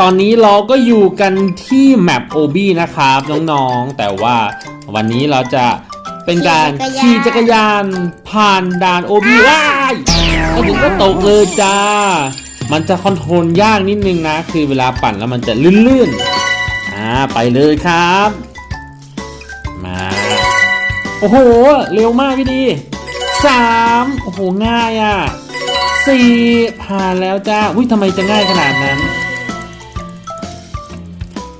ตอนนี้เราก็อยู่กันที่แมปโอบีนะครับน้องๆ แต่ว่าวันนี้เราจะเป็นการขี่จักรยานผ่านด่านโอบีว้ายก็ถึงก็ตกเลยจ้า มันจะคอนโทรลยากนิดนึงนะ คือเวลาปั่นแล้วมันจะลื่นๆ อ่าไปเลยครับ มา โอ้โห เร็วมากพี่ดีสามโอ้โห ง่ายอะสี่ผ่านแล้วจ้า อุ้ยทำไมจะง่ายขนาดนั้น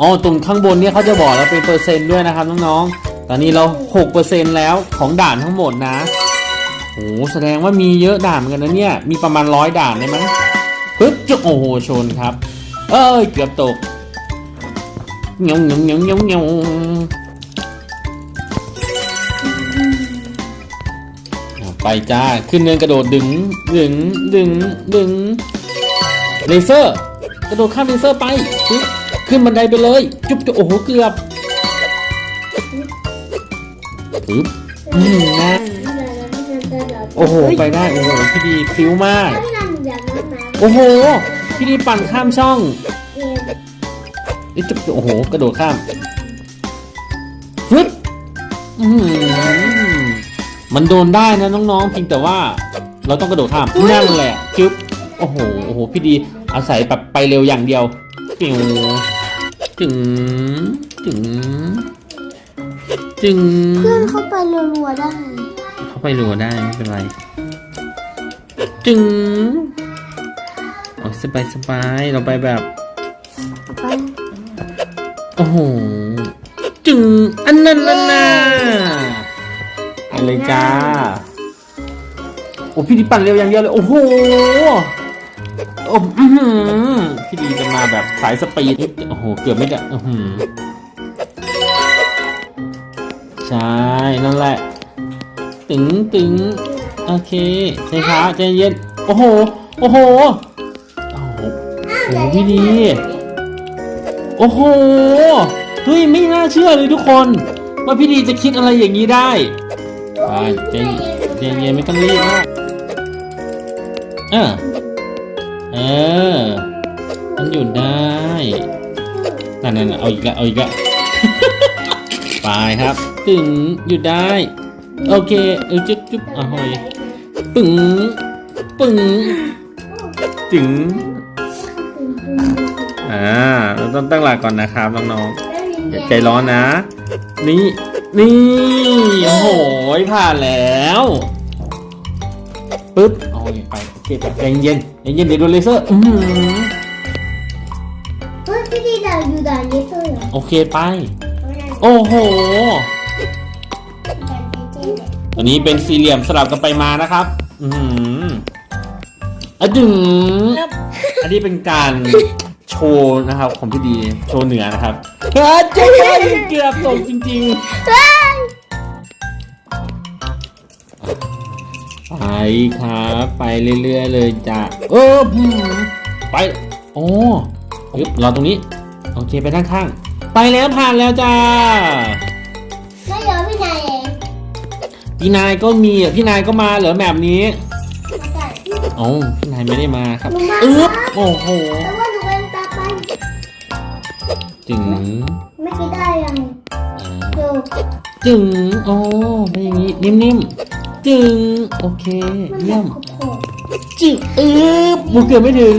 อ๋อตรงข้างบนเนี่ยเขาจะบอกแล้วเป็นเปอร์เซ็นต์ด้วยนะครับน้องๆ ตอนนี้เรา 6%แล้วของด่านทั้งหมดนะโอ้แสดงว่ามีเยอะด่านเหมือนกันนะเนี่ย มีประมาณร้อยด่านได้มั้งปึ๊บจุ๊โอ้โหชนครับ เอ้ย เกือบตกเงี้ยวเงี้ยวเงี้ยวเงี้ยวเงี้ยวไปจ้า ขึ้นเนินกระโดดดึง ดึง ดึง ดึง เลเซอร์ กระโดดข้ามเลเซอร์ไปปึ๊บ ขึ้นบันไดไปเลย จุ๊บจุ๊บโอ้โหเกือบปึ๊บอืมนะโอ้โหไปได้โอ้โหพี่ดีพิ้วมาก โอ้โหพี่ดีปั่นข้ามช่องจุ๊บจุ๊บโอ้โห กระโดดข้ามฟึบมันโดนได้นะน้องๆเพียงแต่ว่า เราต้องกระโดดข้ามนั่นแหละจึ๊บโอ้โหโอ้โหพี่ดีอาศัยแบบไปเร็วอย่างเดียวปิว จึงจึงจึงเพื่อนเข้าไปรัวๆได้ เข้าไปรัวได้ไม่เป็นไรจึงโอ้ยสบายสบายเราไปแบบไปโอ้โหจึงอันนั้นนั่นน่ะไปเลยจ้าโอ้พี่ดีปั่นเร็วอย่างเดียวเลย โอ้โห อ้อื้อหือพี่ดีจะมาแบบสายสปีดโอ้โหเกือบไม่ได้อื้อหือใช่นั่นแหละ ตึงตึงโอเคใจช้าใจเย็นโอ้โหโอ้โหโอ้โหโอ้โหพี่ดีโอ้โหเฮ้ยไม่น่าเชื่อเลยทุกคน ว่าพี่ดีจะคิดอะไรอย่างนี้ได้ไปใจใจเย็นไม่ต้องรีบมากเออ เออ มันหยุดได้นั่นนั่นเอาอีกแล้วเอาอีกแล้วไปครับตึงหยุดได้ โอเคเออจุ๊บจุ๊บอะหอยปึ๋งปึ๋งจึงอ่าเราต้องตั้งหลักก่อนนะครับน้องๆอย่าใจร้อนนะ นี่ นี่ โอ้โหผ่านแล้ว ปึ๊บเอาไปโอเคไปใจเย็นใจเย็นเดี๋ยวโดนเลเซอร์อือหือเฮ้ยพี่ดีด่าอยู่ด่านนี้ตัวเหรอโอเคไป โอ้โหตัวนี้เป็นสี่เหลี่ยมสลับกันไปมานะครับ อือหืออะดึงอันนี้เป็นการโชว์นะครับของพี่ดีโชว์เหนือนะครับเฮ้ยเจ๊เกือบตกจริงๆ ครับ ไปเรื่อยๆเลยจ้ะเออหืมไปโอ้ปึ๊บรอตรงนี้ โอเคไปด้านข้าง ไปแล้วผ่านแล้วจ้าไม่ยอมพี่นายเองพี่นายก็มีอะพี่นายก็มาเหรอแบบนี้มาก่อนโอ้พี่นายไม่ได้มาครับหนูมาอึ๊บครับโอ้โหแต่ว่าหนูเป็นตาไปจึงไม่คิดได้ยังอ่าดูจึงโอ้เป็นอย่างนี้นิ่มๆ จึงโอเคมันเยี่ยมขบจึงอึ๊บบุกเกือบไม่ถึง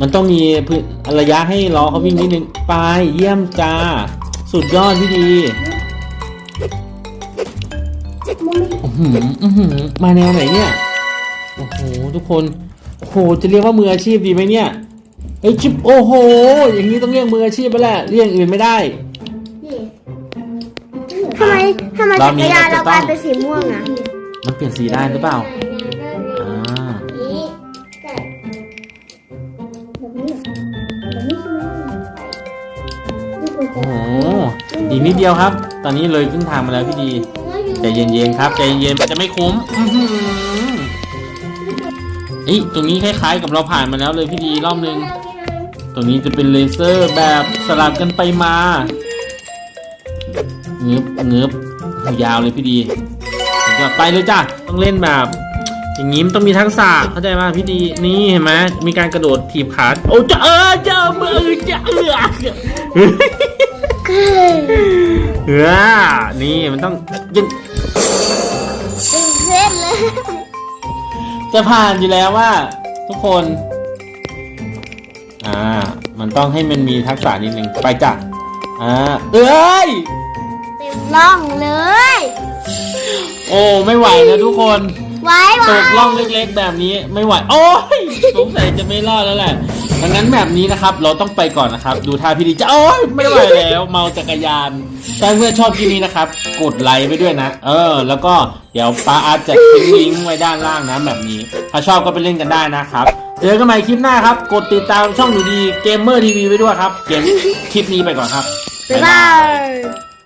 มันต้องมีพื้นระยะให้ล้อเขาวิ่งนิดนึง ไป เยี่ยมจ้า สุดยอดพี่ดีๆมันไม่อื้อหืออื้อหือมาแนวไหนเนี่ย โอ้โห ทุกคน โอ้โห จะเรียกว่ามืออาชีพดีไหมเนี่ยเฮ้ยชิปโอ้โห อย่างนี้ต้องเรียกมืออาชีพไปแหละเรียกอื่นไม่ได้ดีทำไมทำ ไมเราจักมีรยานเราเราจะต้องกลายเป็นสีม่วงอะมันเปลี่ยนสีได้หรือเปล่าอ่านี่แต่แบบนี้แบบนี้ใช่ไหมดูหัวใจโอ้โหอีกนิดเดียวครับ ตอนนี้เลยครึ่งทางมาแล้วพี่ดีใจเย็นๆครับใจเย็นๆมันจะไม่คุ้มอื้อหือเอ้ยตรงนี้คล้ายๆกับเราผ่านมาแล้วเลยพี่ดีรอบนึง ตรงนี้จะเป็นเลเซอร์แบบสลับกันไปมาเงืบเงืบ ยาวเลยพี่ดีเดี๋ยวไปเลยจ้ะต้องเล่นแบบ อย่างนี้มันต้องมีทักษะเข้าใจป่ะพี่ดีนี่เห็นไหมมีการกระโดดถีบขาโอ้จะเออจะมือจะเอือเออนี่มันต้องยังเป็นเส้นเลยจะผ่านอยู่แล้วว่า ทุกคนอ่ามันต้องให้มันมีทักษะนิดนึงไปจ้ะอ่าเอ้ย เต็มร่องเลย โอ้ไม่ไหวนะทุกคนไว้ไว้ตกล่องเล็กๆแบบนี้ไม่ไหวโอ้ยสงสัยจะไม่รอดแล้วแหละดังนั้นแบบนี้นะครับ เราต้องไปก่อนนะครับ ดูท่าพี่ดีจะโอ้ยไม่ไหวแล้วเมาจักรยานถ้าเพื่อนชอบคลิปนี้นะครับ กดไลค์ไปด้วยนะ เออ แล้วก็เดี๋ยวป้าอาร์ตจะทิ้งลิงก์ไว้ด้านล่างนะแบบนี้ ถ้าชอบก็ไปเล่นกันได้นะครับเจอกันใหม่คลิปหน้าครับ กดติดตามช่องหนูดีเกมเมอร์ทีวีไว้ด้วยครับ เกมคลิปนี้ไปก่อนครับบ๊ายบาย